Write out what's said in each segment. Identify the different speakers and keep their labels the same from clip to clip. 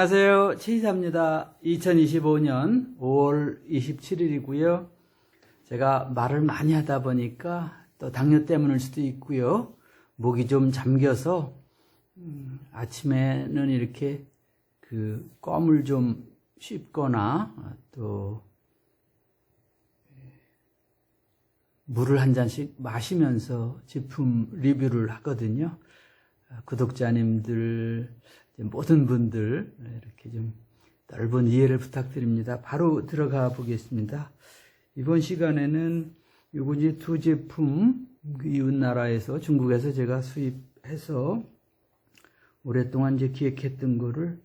Speaker 1: 안녕하세요. 최이사입니다. 2025년 5월 27일이고요. 제가 말을 많이 하다 보니까 또 당뇨 때문일 수도 있고요. 목이 좀 잠겨서 음, 아침에는 이렇게 그 껌을 좀 씹거나 또 물을 한 잔씩 마시면서 제품 리뷰를 하거든요. 아, 구독자님들, 모든 분들 이렇게 좀 넓은 이해를 부탁드립니다. 바로 들어가 보겠습니다. 이번 시간에는 요거 이제 두 제품 그 이웃 나라에서 중국에서 제가 수입해서 오랫동안 이제 기획했던 거를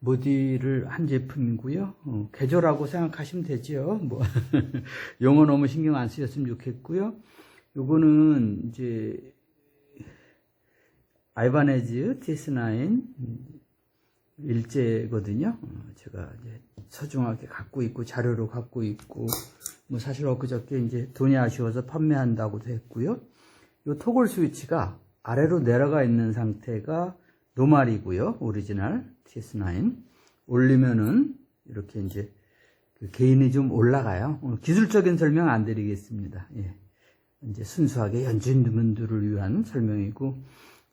Speaker 1: 모디를 한 제품이고요. 어, 개조라고 생각하시면 되죠. 뭐 용어 너무 신경 안 쓰셨으면 좋겠고요. 요거는 이제 아이바네즈 TS9 일제거든요. 어, 제가 이제 소중하게 갖고 있고 자료로 갖고 있고 뭐 사실 엊그저께 이제 돈이 아쉬워서 판매한다고도 했고요. 이 토글 스위치가 아래로 내려가 있는 상태가 노말이고요. 오리지널 TS9 올리면은 이렇게 이제 그 개인이 좀 올라가요. 오늘 기술적인 설명 안 드리겠습니다. 예. 이제 순수하게 연주인분들을 위한 설명이고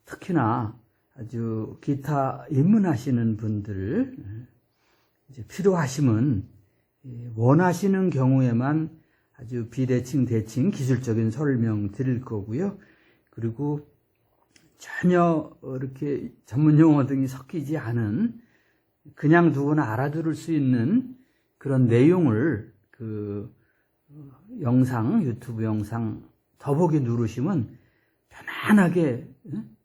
Speaker 1: 특히나 아주 기타 입문하시는 분들 필요하시면 예, 원하시는 경우에만 아주 비대칭 대칭 기술적인 설명 드릴 거고요. 그리고 전혀 이렇게 전문 용어 등이 섞이지 않은 그냥 누구나 알아들을 수 있는 그런 내용을 그 어, 영상 유튜브 영상 더보기 누르시면 편안하게 응?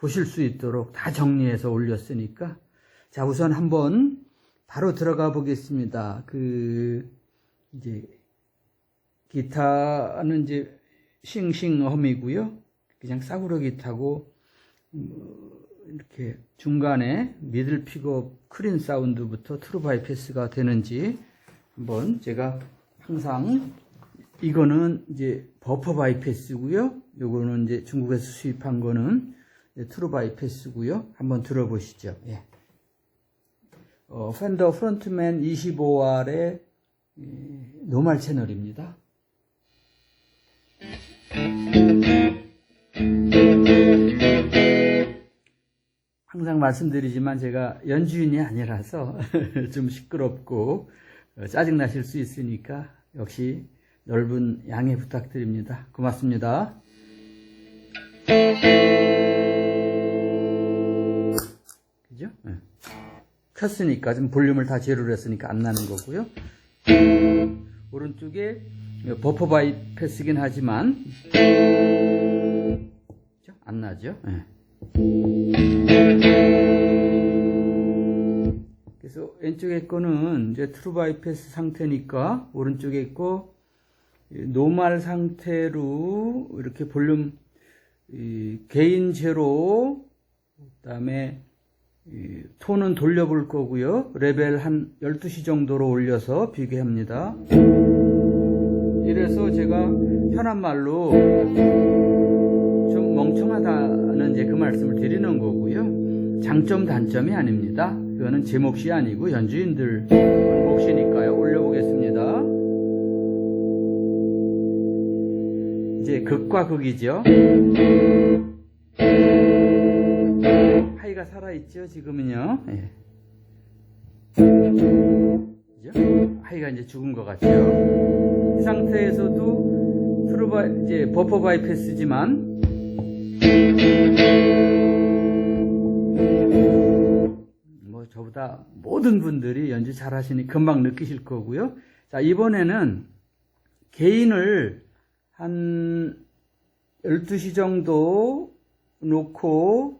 Speaker 1: 보실 수 있도록 다 정리해서 올렸으니까 자 우선 한번 바로 들어가 보겠습니다. 그 이제 기타는 이제 싱싱험이고요. 그냥 싸구려 기타고 뭐 이렇게 중간에 미들 픽업 크린 사운드부터 트루 바이패스가 되는지 한번 제가 항상 이거는 이제 버퍼 바이패스고요. 요거는 이제 중국에서 수입한 거는 트루 바이패스고요. 한번 들어보시죠. 예. 어, 팬더 프론트맨 25R의 노말 채널입니다. 항상 말씀드리지만 제가 연주인이 아니라서 좀 시끄럽고 어, 짜증나실 수 있으니까 역시 넓은 양해 부탁드립니다. 고맙습니다. 켰으니까 지금 볼륨을 다 제로를 했으니까 안 나는 거고요. 오른쪽에 버퍼 바이패스긴 하지만? 안 나죠? 네. 그래서 왼쪽에 거는 이제 트루 바이패스 상태니까 오른쪽에 있고 노말 상태로 이렇게 볼륨 개인 제로 그다음에 톤은 돌려볼 거고요. 레벨 한 12시 정도로 올려서 비교합니다. 이래서 제가 편한 말로 좀 멍청하다는 이제 그 말씀을 드리는 거고요. 장점, 단점이 아닙니다. 그거는 제 몫이 아니고 연주인들 몫이니까요. 올려보겠습니다. 이제 극과 극이죠. 하이가 살아있죠, 지금은요. 예. 그죠? 하이가 이제 죽은 것 같죠. 이 상태에서도 트루바, 이제 버퍼 바이패스지만, 뭐 저보다 모든 분들이 연주 잘 하시니 금방 느끼실 거고요. 자, 이번에는 개인을 한 12시 정도 놓고 음,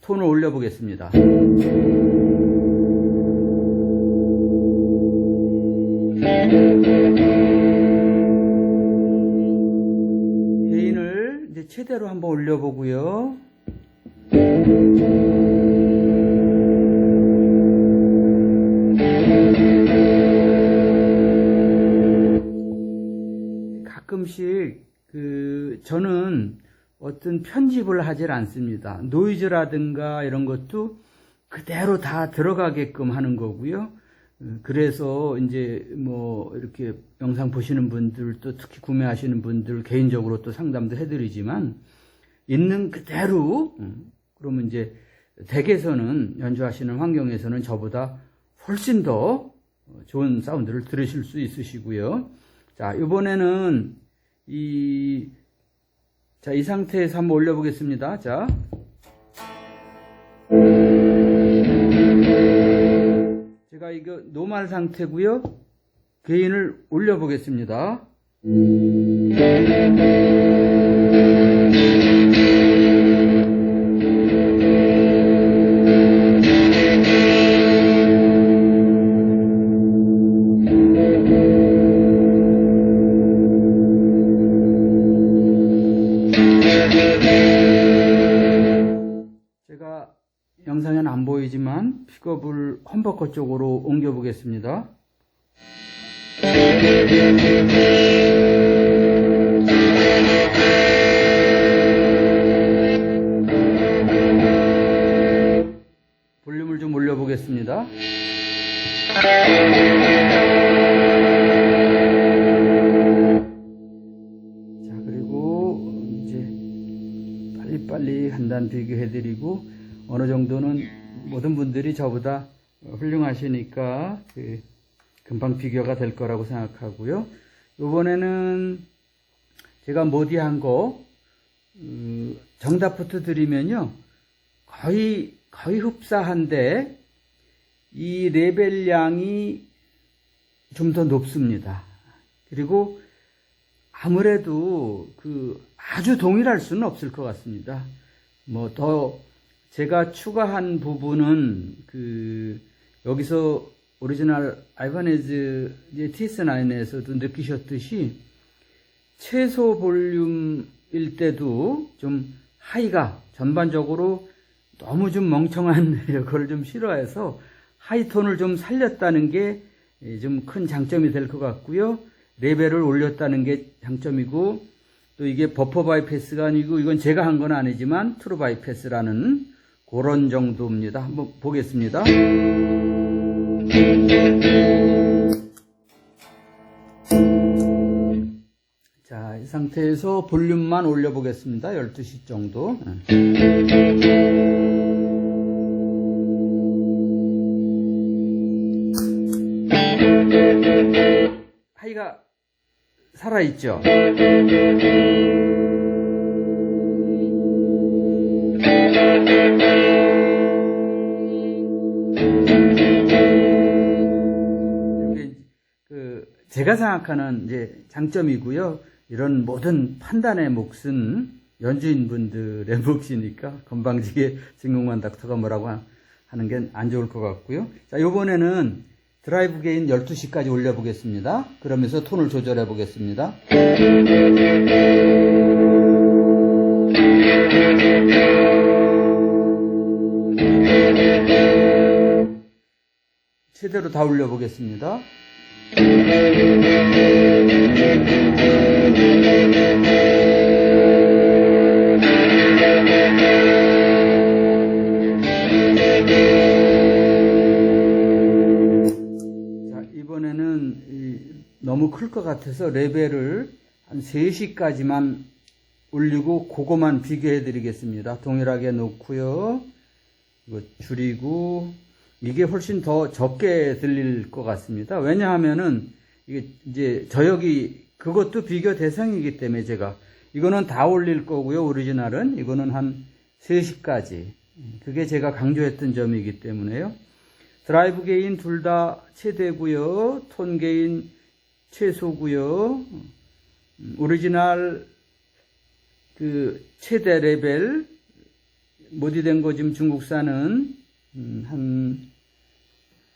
Speaker 1: 톤을 올려보겠습니다. 개인을 이제 최대로 한번 올려보고요. 가끔씩 그 저는 어떤 편집을 하질 않습니다. 노이즈라든가 이런 것도 그대로 다 들어가게끔 하는 거고요. 어, 그래서 이제 뭐 이렇게 영상 보시는 분들 또 특히 구매하시는 분들 개인적으로 또 상담도 해드리지만 있는 그대로 음, 그러면 이제 댁에서는 연주하시는 환경에서는 저보다 훨씬 더 좋은 사운드를 들으실 수 있으시고요. 자 이번에는 이 자, 이 상태에서 한번 올려보겠습니다. 자. 제가 이거 노말 상태고요. 게인을 올려보겠습니다. 험버커 쪽으로 옮겨 보겠습니다. 볼륨을 좀 올려 보겠습니다. 자, 그리고 이제 빨리빨리 한 단 비교해 드리고 어느 정도는 모든 분들이 저보다 훌륭하시니까 그 금방 비교가 될 거라고 생각하고요. 이번에는 제가 모디한 거 음, 정답부터 드리면요 거의 거의 흡사한데 이 레벨량이 좀 더 높습니다. 그리고 아무래도 그 아주 동일할 수는 없을 것 같습니다. 뭐 더 제가 추가한 부분은 그 여기서 오리지널 알바네즈 TS9에서도 느끼셨듯이 최소 볼륨일 때도 좀 하이가 전반적으로 너무 좀 멍청한 걸좀 싫어해서 하이톤을 좀 살렸다는 게 좀 큰 장점이 될 것 같고요. 레벨을 올렸다는 게 장점이고 또 이게 버퍼 바이패스가 아니고 이건 제가 한 건 아니지만 트루 바이패스라는 그런 정도입니다. 한번 보겠습니다. 자, 이 상태에서 볼륨만 올려보겠습니다. 12시 정도. 하이가 살아있죠? 제가 생각하는 이제 장점이고요. 이런 모든 판단의 몫은 연주인분들의 몫이니까 건방지게 진공관 닥터가 뭐라고 하- 하는 게 안 좋을 것 같고요. 자, 요번에는 드라이브 게인 12시까지 올려보겠습니다. 그러면서 톤을 조절해 보겠습니다. 최대로 다 올려보겠습니다. 자, 이번에는 이 너무 클 것 같아서 레벨을 한 3시까지만 올리고 그거만 비교해 드리겠습니다. 동일하게 놓고요. 이거 줄이고 이게 훨씬 더 적게 들릴 것 같습니다. 왜냐하면은 이게 이제 저역이 그것도 비교 대상이기 때문에 제가 이거는 다 올릴 거고요. 오리지널은 이거는 한 3시까지. 그게 제가 강조했던 점이기 때문에요. 드라이브 게인 둘 다 최대고요. 톤 게인 최소고요. 음, 오리지널 그 최대 레벨 모디된 거 지금 중국산은 음, 한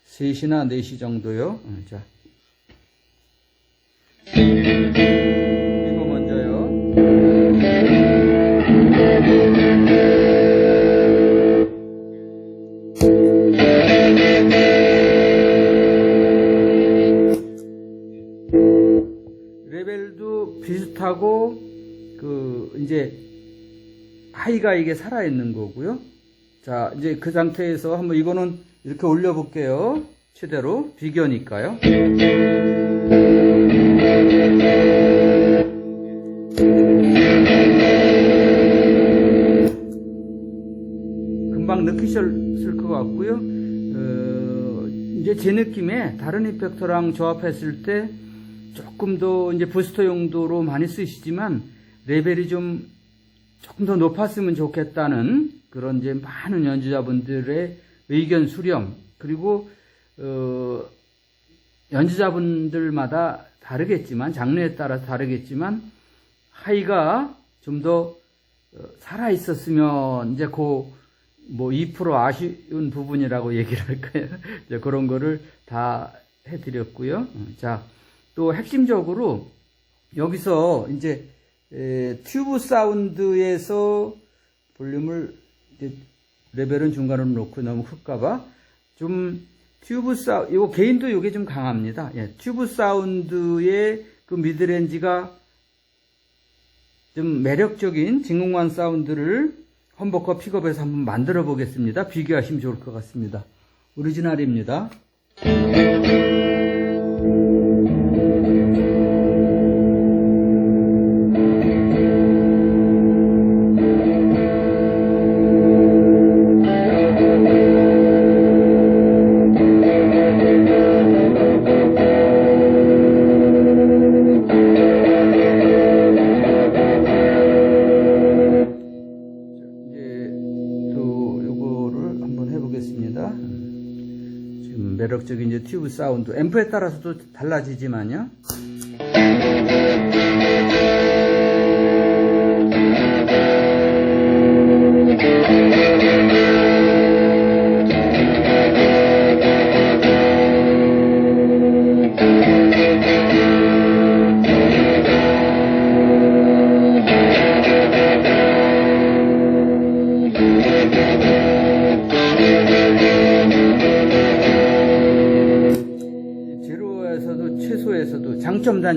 Speaker 1: 3시나 4시 정도요. 어, 자. 이거 먼저요. 레벨도 비슷하고 그 이제 하이가 이게 살아 있는 거고요. 자, 이제 그 상태에서 한번 이거는 이렇게 올려볼게요. 최대로 비교니까요. 금방 느끼셨을 것 같고요. 어, 이제 제 느낌에 다른 이펙터랑 조합했을 때 조금 더 이제 부스터 용도로 많이 쓰시지만 레벨이 좀 조금 더 높았으면 좋겠다는 그런 이제 많은 연주자분들의 의견 수렴 그리고 어, 연주자분들마다 다르겠지만 장르에 따라 다르겠지만 하이가 좀 더 살아 있었으면 이제 그 뭐 2% 아쉬운 부분이라고 얘기를 할까요? 이제 그런 거를 다 해드렸고요. 어, 자, 또 핵심적으로 여기서 이제 에, 튜브 사운드에서 볼륨을 레벨은 중간으로 놓고 너무 클까봐 좀 튜브 사 이거 개인도 이게 좀 강합니다. 예, 튜브 사운드의 그 미드렌지가 좀 매력적인 진공관 사운드를 험버커 픽업에서 한번 만들어 보겠습니다. 비교하시면 좋을 것 같습니다. 오리지널입니다. 튜브 사운드 앰프에 따라서도 달라지지만요.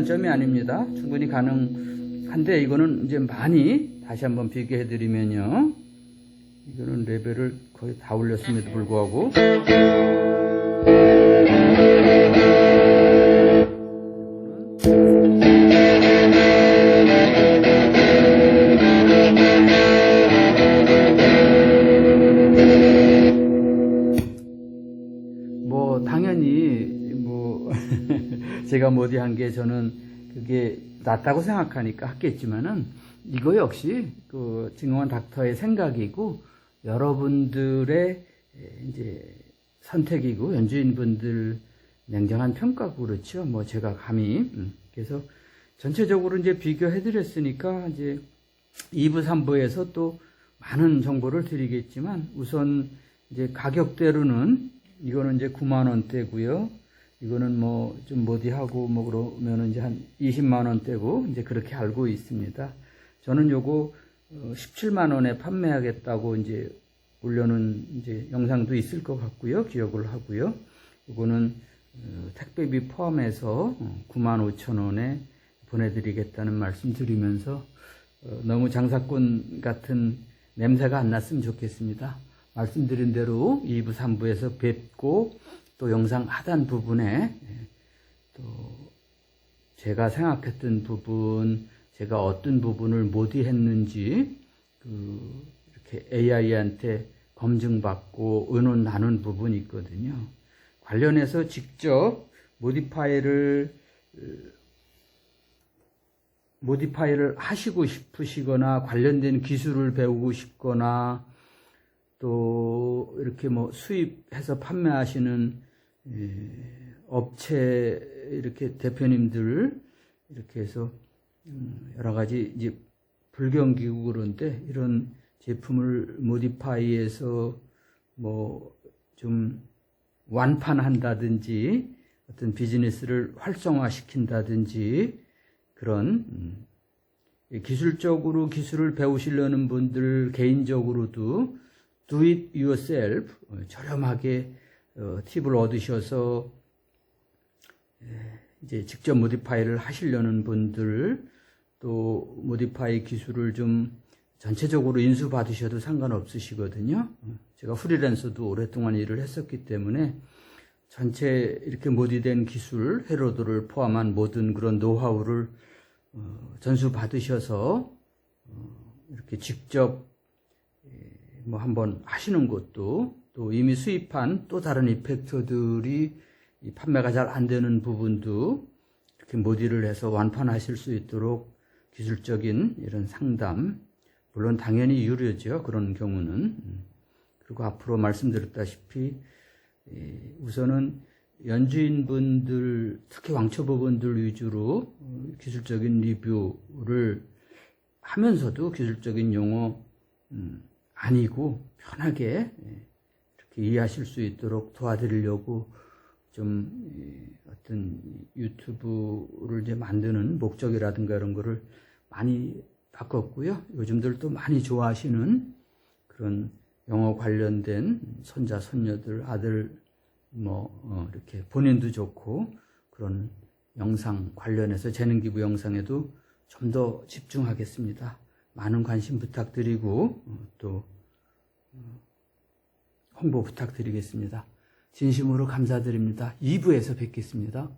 Speaker 1: 단점이 아닙니다. 충분히 가능한데 이거는 이제 많이 다시 한번 비교해 드리면요. 이거는 레벨을 거의 다 올렸음에도 불구하고 모디한 게 저는 그게 낫다고 생각하니까 했겠지만은 이거 역시 그 진공한 닥터의 생각이고 여러분들의 이제 선택이고 연주인분들 냉정한 평가고 그렇죠. 뭐 제가 감히 음, 그래서 전체적으로 이제 비교해 드렸으니까 이제 2부 3부에서 또 많은 정보를 드리겠지만 우선 이제 가격대로는 이거는 이제 9만 원대고요. 이거는 뭐좀 모디하고 뭐 그러면은 이제 한 20만 원대고 이제 그렇게 알고 있습니다. 저는 요거 17만 원에 판매하겠다고 이제 올려놓은 이제 영상도 있을 것 같고요. 기억을 하고요. 이거는 어, 택배비 포함해서 9만 5천 원에 보내드리겠다는 말씀 드리면서 어, 너무 장사꾼 같은 냄새가 안 났으면 좋겠습니다. 말씀드린 대로 2부, 3부에서 뵙고 또 영상 하단 부분에 예, 또 제가 생각했던 부분, 제가 어떤 부분을 모디했는지 그 이렇게 AI한테 검증받고 의논 나눈 부분이 있거든요. 관련해서 직접 모디파이를 모디파이를 하시고 싶으시거나 관련된 기술을 배우고 싶거나 또 이렇게 뭐 수입해서 판매하시는 예, 업체 이렇게 대표님들 이렇게 해서 음, 여러 가지 이제 불경 기구 그런데 이런 제품을 모디파이해서 뭐 좀 완판한다든지 어떤 비즈니스를 활성화시킨다든지 그런 음, 기술적으로 기술을 배우시려는 분들 개인적으로도 do it yourself 어, 저렴하게 어, 팁을 얻으셔서 에, 이제 직접 모디파이를 하시려는 분들 또 모디파이 기술을 좀 전체적으로 인수 받으셔도 상관없으시거든요. 어, 제가 프리랜서도 오랫동안 일을 했었기 때문에 전체 이렇게 모디된 기술, 회로도를 포함한 모든 그런 노하우를 어, 전수 받으셔서 어, 이렇게 직접 예, 뭐 한번 하시는 것도 또 이미 수입한 또 다른 이펙터들이 이 판매가 잘 안 되는 부분도 이렇게 모디를 해서 완판하실 수 있도록 기술적인 이런 상담 물론 당연히 유료죠 그런 경우는 음. 그리고 앞으로 말씀드렸다시피 예, 우선은 연주인분들 특히 왕초보분들 위주로 어, 기술적인 리뷰를 하면서도 기술적인 용어 음, 아니고 편하게 예, 이렇게 이해하실 수 있도록 도와드리려고 좀 이, 어떤 유튜브를 이제 만드는 목적이라든가 이런 거를 많이 바꿨고요. 요즘들 또 많이 좋아하시는 그런 영어 관련된 손자, 손녀들, 아들 뭐 어, 이렇게 본인도 좋고 그런 영상 관련해서 재능 기부 영상에도 좀 더 집중하겠습니다. 많은 관심 부탁드리고 어, 또 어, 홍보 부탁드리겠습니다. 진심으로 감사드립니다. 2부에서 뵙겠습니다.